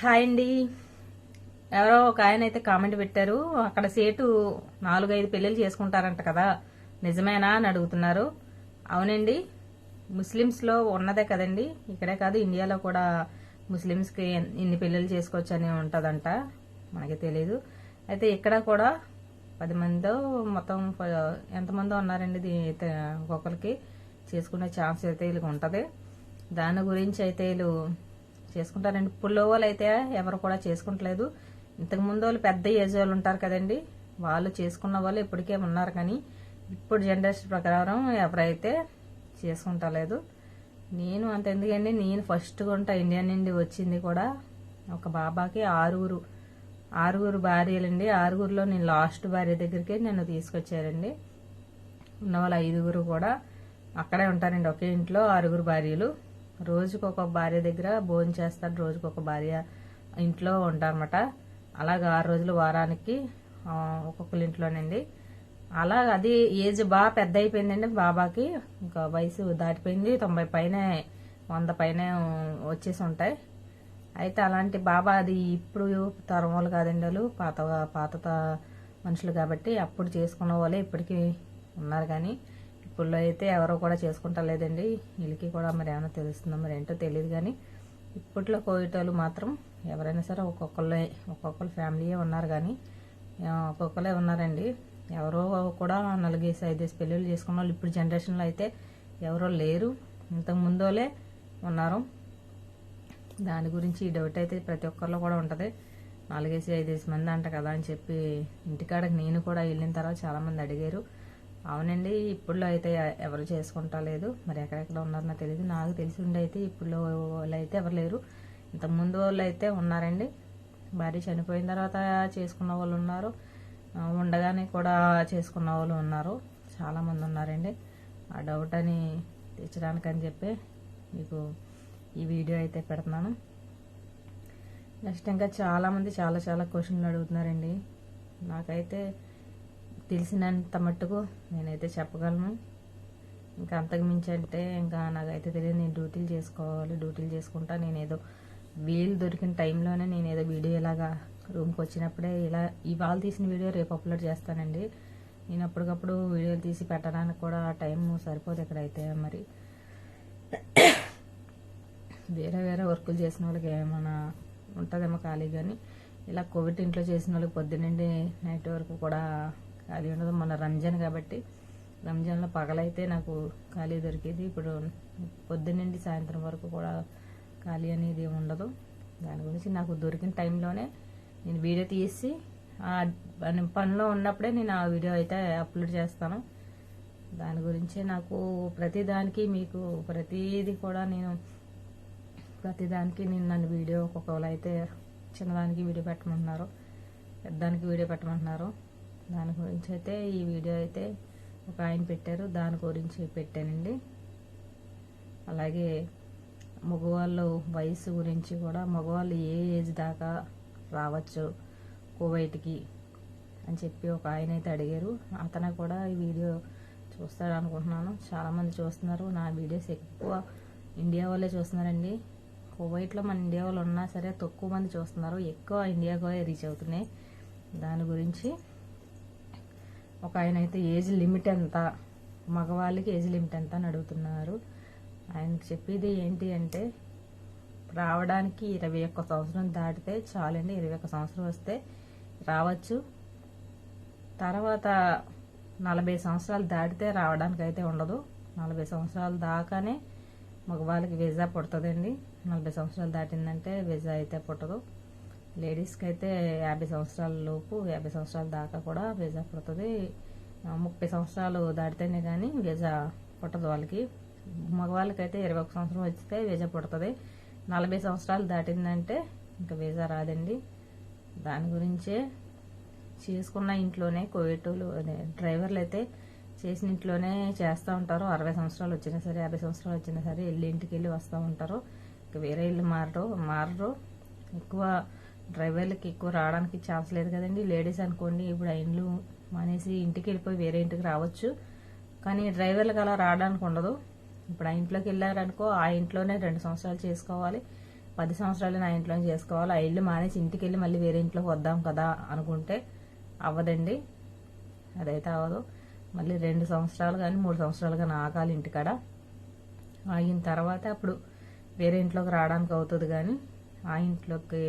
Hi అండి. ఎవరో ఒక ఆయన అయితే కామెంట్ పెట్టారు అక్కడ సేటు నాలుగైదు పెళ్ళిళ్ళు చేసుకుంటారంట కదా నిజమేనా అని అడుగుతున్నారు. అవునండి ముస్లిమ్స్లో ఉన్నదే కదండి ఇక్కడే కాదు ఇండియాలో కూడా ముస్లిమ్స్కి ఇన్ని పెళ్ళిళ్ళు చేసుకోవచ్చు అని ఉంటుందంట మనకి తెలియదు అయితే ఇక్కడ కూడా పది మందో మొత్తం ఎంతమందో ఉన్నారండి దీ ఒక్కొక్కరికి చేసుకునే ఛాన్స్ అయితే వీళ్ళకి ఉంటుంది. దాని గురించి అయితే వీళ్ళు చేసుకుంటారండి ఇప్పుడు అయితే ఎవరు కూడా చేసుకుంటలేదు. ఇంతకు ముందు వాళ్ళు పెద్ద ఏజ్ వాళ్ళు ఉంటారు కదండి. వాళ్ళు చేసుకున్న వాళ్ళు ఇప్పటికే ఉన్నారు కానీ ఇప్పుడు జనరేషన్ ప్రకారం ఎవరైతే చేసుకుంటలేదు. నేను అంత ఎందుకండి నేను ఫస్ట్ గుంట ఇండియా నుండి వచ్చింది కూడా ఒక బాబాకి ఆరుగురు ఆరుగురు భార్యలండి. ఆరుగురులో నేను లాస్ట్ భార్య దగ్గరికి నన్ను తీసుకొచ్చారండి. ఉన్న వాళ్ళ ఐదుగురు కూడా అక్కడే ఉంటారండి ఒకే ఇంట్లో ఆరుగురు భార్యలు. రోజుకు ఒక భార్య దగ్గర భోజనం చేస్తాడు రోజుకు ఒక భార్య ఇంట్లో ఉంటారన్నమాట అలాగా ఆరు రోజులు వారానికి ఆ, ఒక్కొక్కరి ఇంట్లోనండి. అలా అది ఏజ్ బాగా పెద్ద అయిపోయిందండి బాబాకి. ఇంకా వయసు దాటిపోయింది తొంభై పైన వంద పైన వచ్చేసి ఉంటాయి. అయితే అలాంటి బాబా అది ఇప్పుడు తరం వాళ్ళు కాదండి వాళ్ళు పాత పాత త- మనుషులు కాబట్టి అప్పుడు చేసుకున్న వాళ్ళే ఇప్పటికీ ఉన్నారు కానీ ఇప్పుడు అయితే ఎవరో కూడా చేసుకుంటలేదండి. వీళ్ళకి కూడా మరి ఏమైనా తెలుస్తుందో మరి ఏంటో తెలియదు కానీ ఇప్పట్లో కోవిటోళ్ళు మాత్రం ఎవరైనా సరే ఒక్కొక్కళ్ళే ఒక్కొక్కరు ఫ్యామిలీయే ఉన్నారు కానీ ఒక్కొక్కరే ఉన్నారండి. ఎవరో కూడా నలుగేసి ఐదేసి పెళ్ళిళ్ళు చేసుకున్న వాళ్ళు ఇప్పుడు జనరేషన్లో అయితే ఎవరో లేరు. ఇంతకు ముందోలే ఉన్నారు. దాని గురించి ఈ డౌట్ అయితే ప్రతి ఒక్కరిలో కూడా ఉంటుంది. నాలుగేసి ఐదేసి మంది అంట కదా అని చెప్పి ఇంటికాడకి నేను కూడా వెళ్ళిన తర్వాత చాలా మంది అడిగారు. అవునండి ఇప్పుడులో అయితే ఎవరు చేసుకుంటా లేదు. మరి ఎక్కడెక్కడ ఉన్నారో నాకు తెలియదు నాకు తెలిసి ఉండి అయితే ఇప్పుడులో వాళ్ళు అయితే ఎవరు లేరు. ఇంతకుముందు వాళ్ళు అయితే ఉన్నారండి. భార్య చనిపోయిన తర్వాత చేసుకున్న వాళ్ళు ఉన్నారు. ఉండగానే కూడా చేసుకున్న వాళ్ళు ఉన్నారు. చాలామంది ఉన్నారండి. ఆ డౌట్ అని తెచ్చడానికని చెప్పి మీకు ఈ వీడియో అయితే పెడుతున్నాను. నెక్స్ట్ ఇంకా చాలామంది చాలా చాలా క్వశ్చన్లు అడుగుతున్నారండి. నాకైతే తెలిసినంత మట్టుకు నేనైతే చెప్పగలను. ఇంకా అంతకు మించి అంటే ఇంకా నాకైతే తెలియదు నేను డ్యూటీలు చేసుకోవాలి డ్యూటీలు చేసుకుంటా నేను ఏదో వీలు దొరికిన టైంలోనే నేను ఏదో వీడియో ఇలాగా రూమ్కి వచ్చినప్పుడే ఇలా ఇవాళ తీసిన వీడియో రేపు అప్లోడ్ చేస్తానండి. నేను అప్పటికప్పుడు వీడియోలు తీసి పెట్టడానికి కూడా టైం సరిపోదు ఇక్కడైతే మరి. వేరే వేరే వర్కులు చేసిన వాళ్ళకి ఏమైనా ఉంటుందేమో ఖాళీ కానీ ఇలా కోవిడ్ ఇంట్లో చేసిన వాళ్ళకి పొద్దునండి నైట్ వరకు కూడా ఖాళీ ఉండదు మన రంజాన్ కాబట్టి రంజాన్లో పగలైతే నాకు ఖాళీ దొరికేది. ఇప్పుడు పొద్దున్నండి సాయంత్రం వరకు కూడా ఖాళీ అనేది ఉండదు. దాని గురించి నాకు దొరికిన టైంలోనే నేను వీడియో తీసి ఆ పనిలో ఉన్నప్పుడే నేను ఆ వీడియో అయితే అప్లోడ్ చేస్తాను. దాని గురించి నాకు ప్రతిదానికి మీకు ప్రతీది కూడా నేను ప్రతిదానికి నేను నన్ను వీడియో ఒక్కొక్కరు అయితే చిన్నదానికి వీడియో పెట్టమంటున్నారు పెద్దదానికి వీడియో పెట్టమంటున్నారు. దాని గురించి అయితే ఈ వీడియో అయితే ఒక ఆయన పెట్టారు. దాని గురించి పెట్టానండి. అలాగే మగవాళ్ళు వయసు గురించి కూడా మగవాళ్ళు ఏ ఏజ్ దాకా రావచ్చు కువైట్కి అని చెప్పి ఒక ఆయన అయితే అడిగారు. అతను కూడా ఈ వీడియో చూస్తాడు అనుకుంటున్నాను చాలామంది చూస్తున్నారు. నా వీడియోస్ ఎక్కువ ఇండియా వాళ్ళే చూస్తున్నారండి. కువైట్లో మన ఇండియా వాళ్ళు ఉన్నా సరే తక్కువ మంది చూస్తున్నారు. ఎక్కువ ఇండియాకు రీచ్ అవుతున్నాయి. దాని గురించి ఒక ఆయన అయితే ఏజ్ లిమిట్ ఎంత? మగవాళ్ళకి ఏజ్ లిమిట్ ఎంత అని అడుగుతున్నారు. ఆయనకి చెప్పేది ఏంటి అంటే రావడానికి ఇరవై ఒక్క సంవత్సరం దాటితే చాలండి ఇరవై ఒక్క సంవత్సరం వస్తే రావచ్చు. తర్వాత నలభై సంవత్సరాలు దాటితే రావడానికి అయితే ఉండదు. నలభై సంవత్సరాలు దాకానే మగవాళ్ళకి వీసా పుడుతుందండి. నలభై సంవత్సరాలు దాటిందంటే వీసా అయితే పుట్టదు. లేడీస్కి అయితే యాభై సంవత్సరాల లోపు యాభై సంవత్సరాల దాకా కూడా వీసా పుడుతుంది. ముప్పై సంవత్సరాలు దాటితేనే కానీ వీసా పుట్టదు వాళ్ళకి. మగవాళ్ళకి అయితే ఇరవై ఒక సంవత్సరం వచ్చితే వీసా పుడుతుంది. నలభై సంవత్సరాలు దాటిందంటే ఇంకా వీసా రాదండి. దాని గురించే చేసుకున్న ఇంట్లోనే కోవిటోలు అదే డ్రైవర్లు అయితే చేసిన ఇంట్లోనే చేస్తూ ఉంటారు. అరవై సంవత్సరాలు వచ్చినా సరే యాభై సంవత్సరాలు వచ్చినా సరే వెళ్ళి ఇంటికి వెళ్ళి వస్తూ ఉంటారు. ఇంకా వేరే ఇల్లు మారరు మారరు. ఎక్కువ డ్రైవర్లకి ఎక్కువ రావడానికి ఛాన్స్ లేదు కదండి. లేడీస్ అనుకోండి ఇప్పుడు ఆ ఇండ్లు మానేసి ఇంటికి వెళ్ళిపోయి వేరే ఇంటికి రావచ్చు. కానీ డ్రైవర్లకు అలా రావడానికి ఉండదు. ఇప్పుడు ఆ ఇంట్లోకి వెళ్ళారనుకో ఆ ఇంట్లోనే రెండు సంవత్సరాలు చేసుకోవాలి. పది సంవత్సరాలు నా ఇంట్లోనే చేసుకోవాలి. ఆ ఇల్లు మానేసి ఇంటికి వెళ్ళి మళ్ళీ వేరే ఇంట్లోకి వద్దాం కదా అనుకుంటే అవ్వదండి. అదైతే అవ్వదు. మళ్ళీ రెండు సంవత్సరాలు కానీ మూడు సంవత్సరాలు కానీ ఆగాలి ఇంటికాడ. ఆగిన తర్వాత అప్పుడు వేరే ఇంట్లోకి రావడానికి అవుతుంది కానీ ఆ ఇంట్లోకి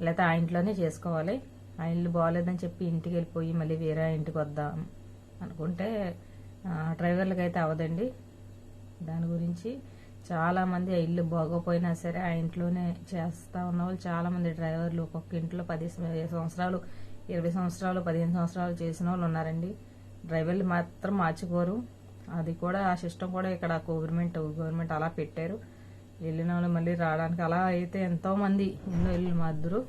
లేకపోతే ఆ ఇంట్లోనే చేసుకోవాలి. ఆ ఇల్లు బాగాలేదని చెప్పి ఇంటికి వెళ్ళిపోయి మళ్ళీ వేరే ఇంటికి వద్దాం అనుకుంటే ఆ, డ్రైవర్లకు అయితే అవదండి. దాని గురించి చాలామంది ఆ ఇల్లు బాగోపోయినా సరే ఆ ఇంట్లోనే చేస్తా ఉన్న వాళ్ళు డ్రైవర్లు. ఒక్కొక్క ఇంట్లో పది సంవత్సరాలు ఇరవై సంవత్సరాలు పదిహేను సంవత్సరాలు చేసిన వాళ్ళు ఉన్నారండి. డ్రైవర్లు మాత్రం మార్చుకోరు. అది కూడా ఆ సిస్టమ్ కూడా ఇక్కడ గవర్నమెంట్ గవర్నమెంట్ అలా పెట్టారు. వెళ్ళిన వాళ్ళు మళ్ళీ రావడానికి. అలా అయితే ఎంతో మంది ఎన్నో మా ఇద్దరు.